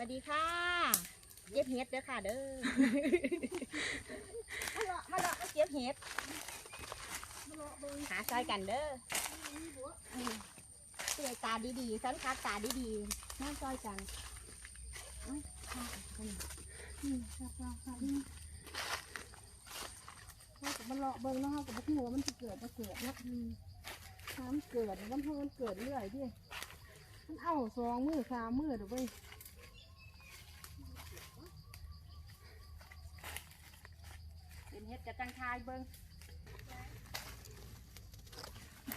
วัสดีค่ะเก็บเห็ดเด้อค่ะเด้อมาเลาะมาเลาะมาเก็บเห็ดหาซอยกันเด้อเตยตาดีๆสันคัดตาดีๆนั่งซอยกันเอ้ยค่ะกันอืมครับครับครับอืมเขาก็มาลาะเบิ่งเนาะเขาก็บ่ฮู้ว่ามันสิเกิดบ่เกิดนาะอืมถ้ามันเกิดมันเพิ่มันเกิดเรื่อยดิมันเอาสองมือสามมือเด้อเว้ยเป็ เห็ดกระจังทายเบิ้ง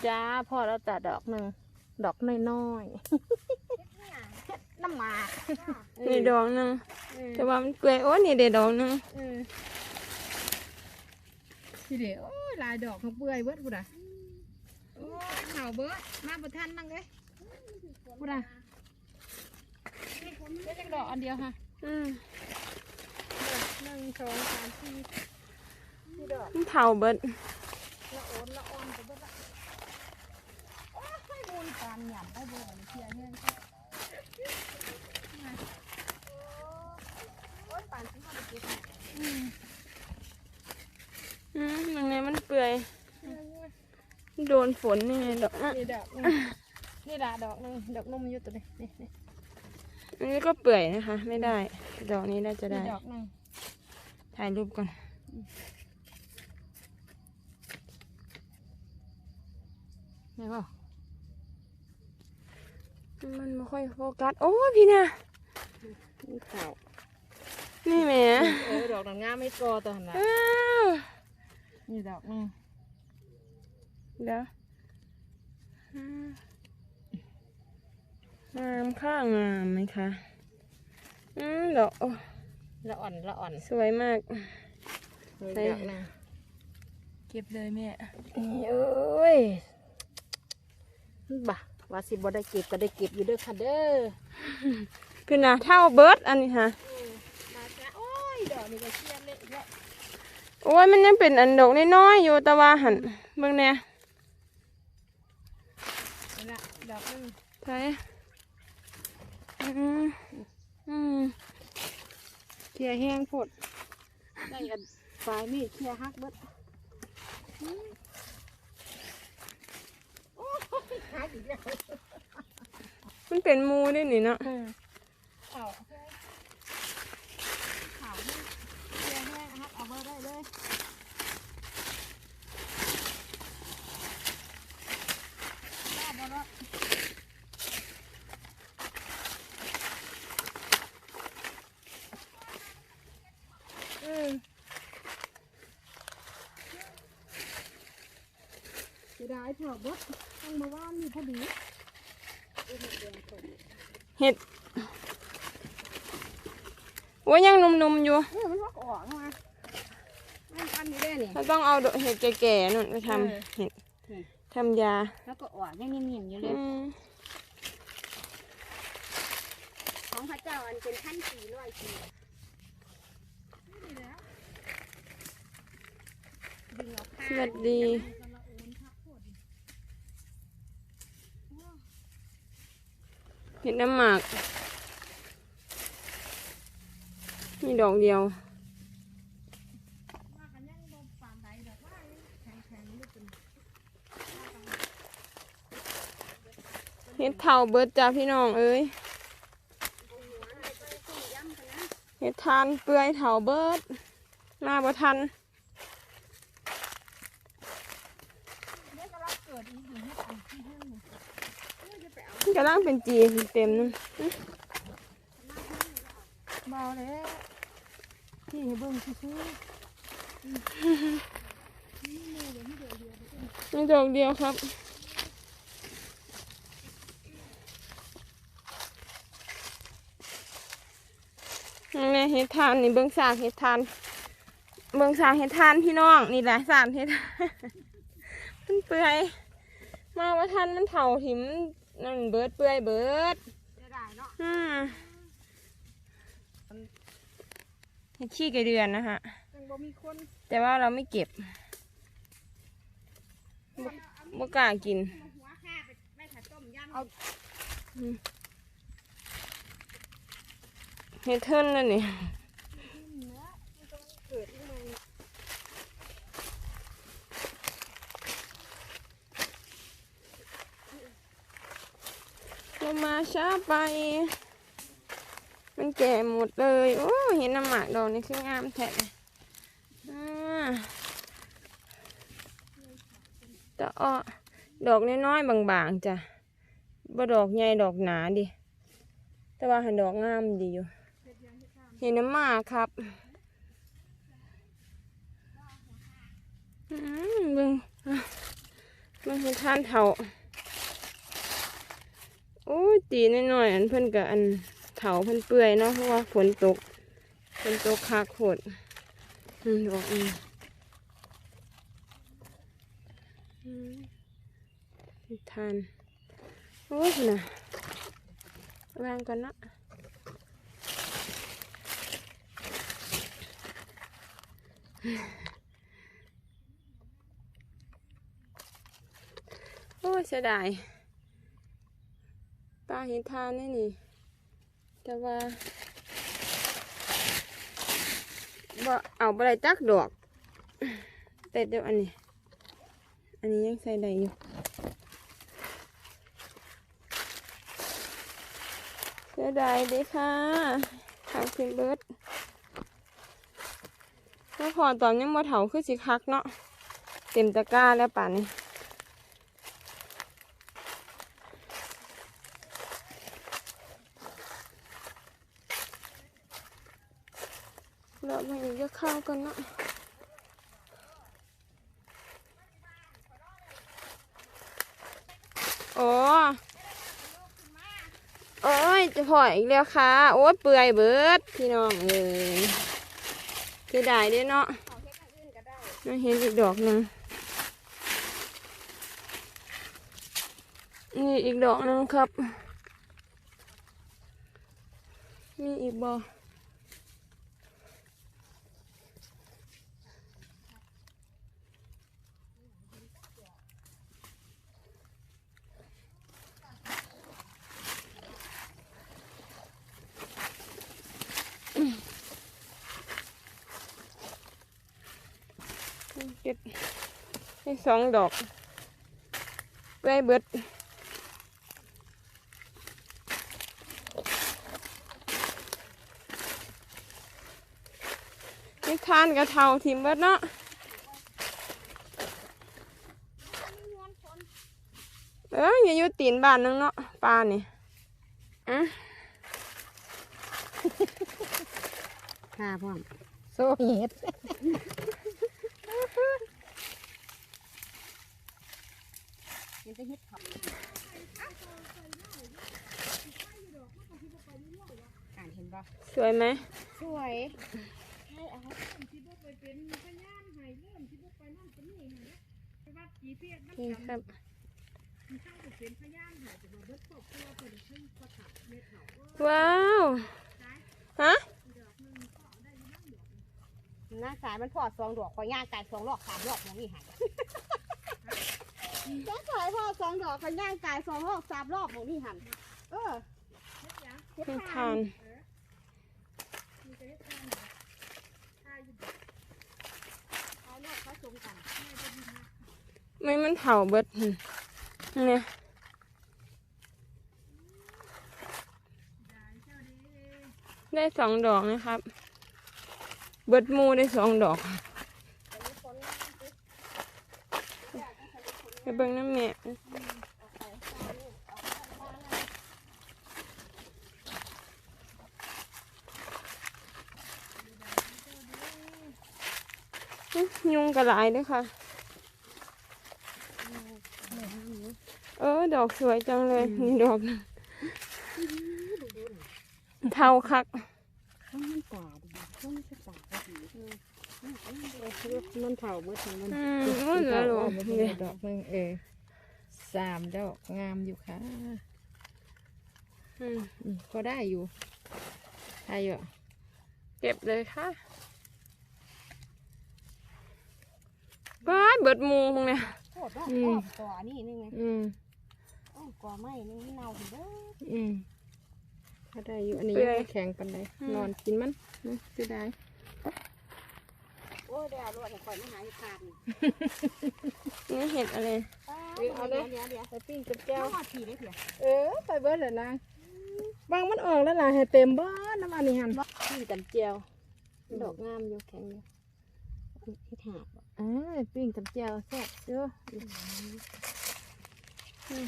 จ้าพอแล้วตัดดอกหนึ่งดอกน้อยเห็ดน้ำหมากๆนี่ดอกหนึงเออแต่ว่ามันเปื่อยโอ้นี่เด็ดดอกหนึงเออทีเดียวโอ้ยหลายดอกเขาเปื่อยเบิดพุ่นอะโอ้ยเห่าเบิดมาบ่ทันนั่งเลยพุ่นอะเด็ดจักดอกอันเดียวค่ะอืมหนึ่งสองสามสี่สี่ดอก มันเผาเบิดละโอนละออนกับเบิดละโอ้ยมูลการหยับได้บ่เพียแห้งโอ้ยปานที่เขาไปเก็บอืมอืมตรงนี้มันเปื่อยโดนฝนนี่ไงดอกอะนี่ดอกหนึ่งนี่ละดอกหนึงดอกนมอยู่ตัวนี้นี่นี่อันนี้ก็เปื่อยนะคะ ไม่ได้ ดอกนี้น่าจะนี่ได้ดอกหนึงถ่ายรูปก่อน ไหนบอกมันไม่ค่อยโฟกัส โอ้ยพี่นะนี่ขาวนี่แหมเออดอกนั้นงามไม่กอตัวหันละอ้าวนี่ดอกหนึงเดี๋ยวอืมงามข้างงามไหมคะ อืมดอกโอ้ละอ่อนละอ่อน สวยมากนี่ใส่ดอกหนึงเก็บเลยแม่นี่เอ้ย บ่ะว่าสิบ่ได้เก็บก็ได้เก็บอยู่เด้อค่ะเด้อคือนะเท่าเบิร์ดอันนี้ค่ะมาจ้ะโอ้ยดอกนี่ก็เชียนเละอีกแล้วโอ้ยมันยังเป็นอันดอกน้อยๆอยู่แต่ว่าหันเบิ่งเนี่ยนี่ละดอกหนึงใช่อืมอืมเทียแห้งโพดได้อันปลายมีดเคลียร์ฮักเบิดหาอีกแล้ว มันเป็นหมูด้วยนี่เนาะ เอาขาวนี่เคลียร์แห้งฮักเอาเบิดได้เลยได้บ่เนาะ อืม เสีย ดายเถอะเบิดต้องมาว่านนี่พอดีเห็ดโอ้ยยังหนุ่มๆอยู่เออมันลอกออกมามันอันนี้ได้นี่เราต้องเอาดอกเห็ดแก่ๆนู่นไปทเออำเห็ดอืมทำยา แล้วก็ออกยังนิ่มๆอยู่เลอืยมของพระเจ้าอันเป็นขั้นสี่ร้อยปีดึงออกสข้างวัสดี เห็ดน้ำหมาก มีดอกเดียวเห็ดเท่าเบิดจ้าพี่น้องเอ้ยเห็ดทานเปื่อยเท่าเบิดมาบ่ทัน กำลังเป็นจีเต็มนึงเบาแล้วพี่ให้เบิ่งซื่อมีดอกเดียวครับนี่เห็ดทานนี่เบิ้งสากเห็ดทาน เบิ้งสากเห็ดทานพี่น้องนี่แหละสากเห็ดทานมันเปื่อยมาว่าทันมันเผาถิม นั่นเบิดเปื่อยเบิดๆจะได้เนาะอืมเห็ดขี้ไก่เดือนนะคะยังบ่มีคนแต่ว่าเราไม่เก็บบ่บ่กล้ากิน หัวข้าไปไปผัดต้มยำเอาเฮ็ดเทิร์นแล้วนี่ เกิดขึ้นมา ลงมาช้าไป มันแก่หมดเลย โอ้เห็นน้ำหมากดอกนี่คืองามแท้ต่อ้อดอกน้อยๆบางๆจ้ะบ่ดอกใหญ่ดอกหนาดิ แต่ว่าหันดอกงามดีอยู่ เห็นน้ำหมากครับอืมบิ่งบิ่งเห็นท่านเถา อ้ยตีน้อยๆอันเพิ่นกับอันเถาเพิ่นเปื่อยเนาะเพราะว่าฝนตกฝนตกคักโหดอืมบอกอืมอืมทานโอ้ยน่ะวางกันเนาะโอ้ยเสียดาย ปลาเห็นทานนี่นี่ แต่ว่าว่เอาไปได้จักดอกแต่เดี๋ยวอันนี้ อันนี้ยังใส่ได้อยู่เสียดายเด้ค่ะทางพิมเบิร์ดแล้วพอตอนยังมาเถาคือสิคักเนาะเต็มตะกร้าแล้วป่านนี้ เรามาอีกจะเข้ากันนะโอ้โอ้ย จะพออีกแล้วค่ะ โอ้ยเปื่อยเบิด พี่น้องเอ้ยเสียดายเด้เนาะน่าเห็นอีกดอกหนึ่งนี่อีกดอกหนึ่งครับ มีอีกบ่ เก็บให้สองดอกไว้เบิดนี่ทานกระเทาทิมเบิดเนาะเอออย่าอยู่ตีนบ้านนึงเนาะปลานี่อะค่ะพ่อโซ่เห็ด เห็นแต่เห็ดขับอ่านเห็นปะสวยไหมสวยนี่ครับว้าวฮะหน้าสายมันพอสองดอกพอย่างกายสองรอบสามรอบยังมีหาย จ้าสายพอสองดอกพอย่างกายสองรอบสามรอบยังมีหันเออเฮ็ดให้ทาทานนเอารอบเขาสงกันไม่มันเผาเบิดหั่นเนี่ยได้สองดอกนะครับ เบิดหมูได้สองดอก ไปเบิ่งน้ำแม่อื้อยุงกระหลายเด้วยค่ะ เออ ดอกสวยจังเลยนี่ดอกหนึ่งเท่าคัก ข้างมันตาดีข้างมันตาดีมัน เผาเมื่อถึงมันอืมโอ้ยเหลือหลวงดเดี๋ยวอกหนึ่งเออสามดอกงามอยู่ค่ะอืมอืมก็ได้อยู่ได้อยู่เก็บเลยค่ะบ้าเบิดหมูพวกเนี่ย โคตรว่าอ้อมก่อนี่นึงไงอืมอ้อมก่อไม้นึงเน่าถึงเด้ออืมถ้าได้อยู่อันนี้เปื่ยัอยงบ่แข็งปันใดอืม นอนกินมันนะเสียดาย โอ้ยเดี๋ยวเอารวดให้ข่อยมาหาอยู่ทานนี่เห็ดอะไรเอาเดี๋ยวเดี๋ยวเดี๋ยวไปปิ้งกับแก้แก้ววหอดผีได้เถอะเออไปเบิดเลยนางบางมันออกแล้วล่ะให้เต็มเบ้านน้ำอันนี้หันผีกันเจียวดอกงามอยู่แข็งอยู่ที่ถาดเอ้ยปิ้งกับแก้วแซ่บเด้ออืม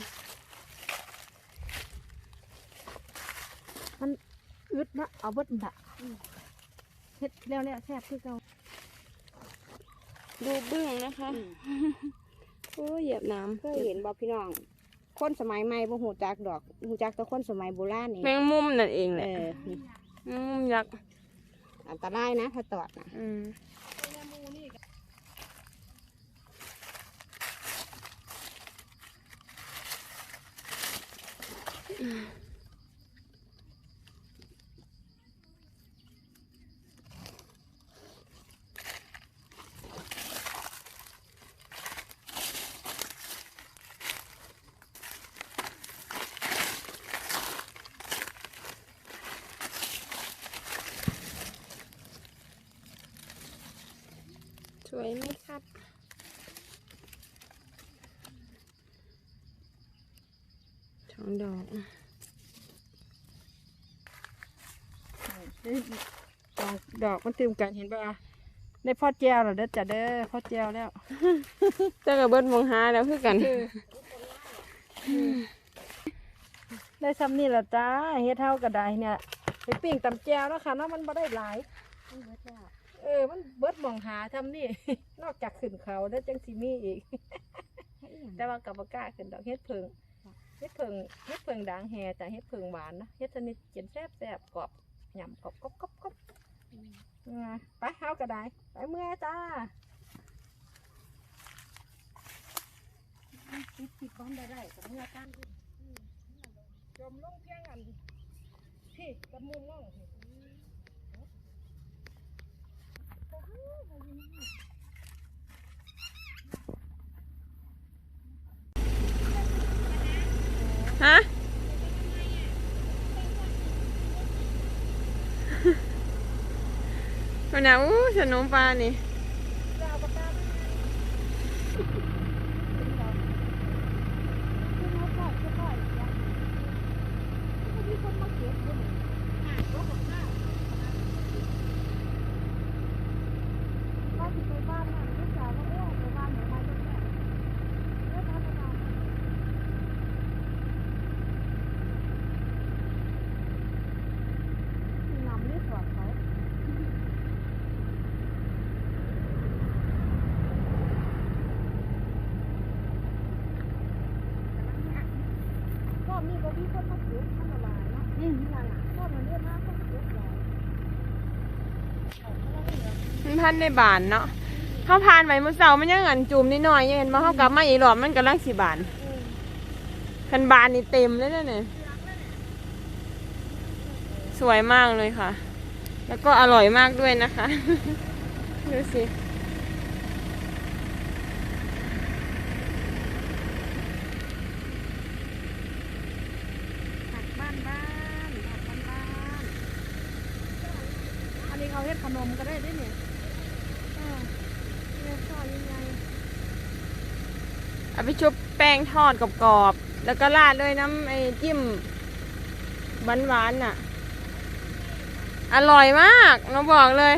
มันอึดนะเอาเบิดบะเฮ็ดแล้วแล้วแซ่บคือเก่า ดูบึ้งนะคะโอ้ยเหยียบน้ำเคยเห็นบ่พี่น้อง คนสมัยใหม่บ่หูจักดอกหูจักแต่คนสมัยโบราณนี่แมงมุมนั่นเองแหเอละอนี่แมงมุมยักษ์อันตรายนะถ้าตอดนะอืม วยไหมครับ สองดอกดอกดอกมันตื่มกันเห็นป่ะได้พ่อแก้วแล้วเด้อจ้ะเด้อพ่อแก้วแล้วเจ้ากับเบิดมองหาแล้วคือกันได้ซ้ำนี่ละจ้าเฮ็ดเท่าก็ได้เนี่ยไปปิ้งตำแจวแล้วค่ะเนาะมันบ่ได้หลายเออ มันเบิดหมองหาทำนี่ นอกจากขึ้นเขาแล้วจังสิมีอีก แต่ว่ากับกล้าขึ้นดอกเฮ็ดเพิงเฮ็ดเพิงเฮ็ดเพิงด่างแฮแต่เฮ็ดเพิงหวานนะเฮ็ดชนิดกินแซ่บแซ่บกรอบหย่ำกรอบกรอบกรอบกรอบอ่าไปเฮาก็ได้ไปเมื่อจ้าติดติดก้อนได้ได้กับเมื่อกันจมลงเพียงอันพี่กับมุมน้องพี่ ฮะวันนี้อู้สนมปลานี่ จะเอาปากกาไปขึ้นมาก่อนขึ้นมาอีกแล้วมันมีคนมาเก็บด้วยนี่ รถกับข้าวเราสิไปบ้านนั่นลูกสาวก็เอ้ไปบ้านหนูมาจังแม่เอ้ทำอะไรนำนี่สอนเขาก็มีก็มีคนมาเก็บทำอะไรเนาะอืมนั่นน่ะก็มันเรียกมาคนมาเก็บหลาย มันพันในบานเนาะเขาผ่านไปเมื่อเช้ามันยังอันจุ่มนิดหน่อยยังเห็นมาเขากลับมาอีหลอมมันกำลังสีบานคันบานนี่เต็มเลยนะเนี่ยสวยมากเลยค่ะ แล้วก็อร่อยมากด้วยนะคะ ดูสิ ผักบ้านบ้านผักบ้านบ้านอันนี้เขาเฮ็ดขนมก็ได้ด้วยเนี่ยเออเนี่ยซอยยังไง เอาไปชุบแป้งทอดกรอบๆ แล้วก็ราดด้วยน้ำไอ้จิ้มหวานๆน่ะ อร่อยมากเราบอกเลย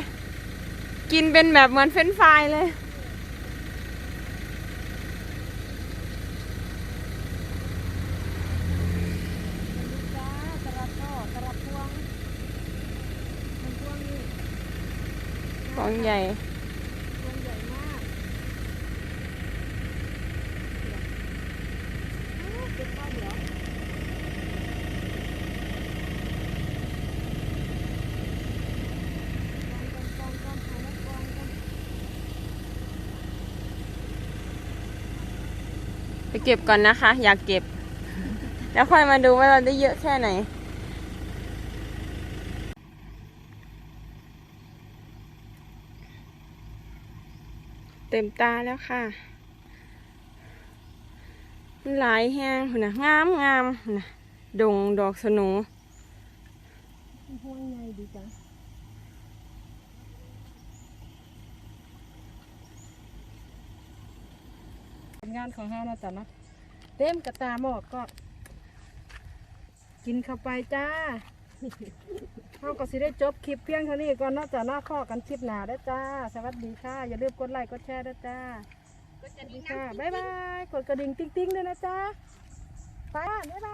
กินเป็นแบบเหมือนเฟรนช์ฟรายเลยจ้าตะระท่อตะระพวงมันพวงนี่ของใหญ่ พวงใหญ่มากอ้าวเก็บข้าวเหนียวกองกองกองหาน้ำกองกัน ไป เก็บก่อนนะคะ อยากเก็บ แล้วค่อยมาดูว่าเราได้เยอะแค่ไหน เต็มตาแล้วค่ะหลายแห้งนะงามงามนะดงดอกสนูห้วยไงดีจัง งานของเฮานาะจ๊ะเนาะเต็มกระตาหมอกก็ กินเข้าไปจ้าเฮาก็สิได้จบคลิปเพียงเท่านี้ก่อนเนาะจ๊ะเนาะข้อกันคลิปหน้าได้อจ้า สวัสดีค่ะ อย่าลืมกดไลค์กดแชร์ด้จ้าสวัสดีค่ะบ๊ายบายกดกระดิ่งติ๊งๆด้วยนะจ๊ะไปบ๊ายบาย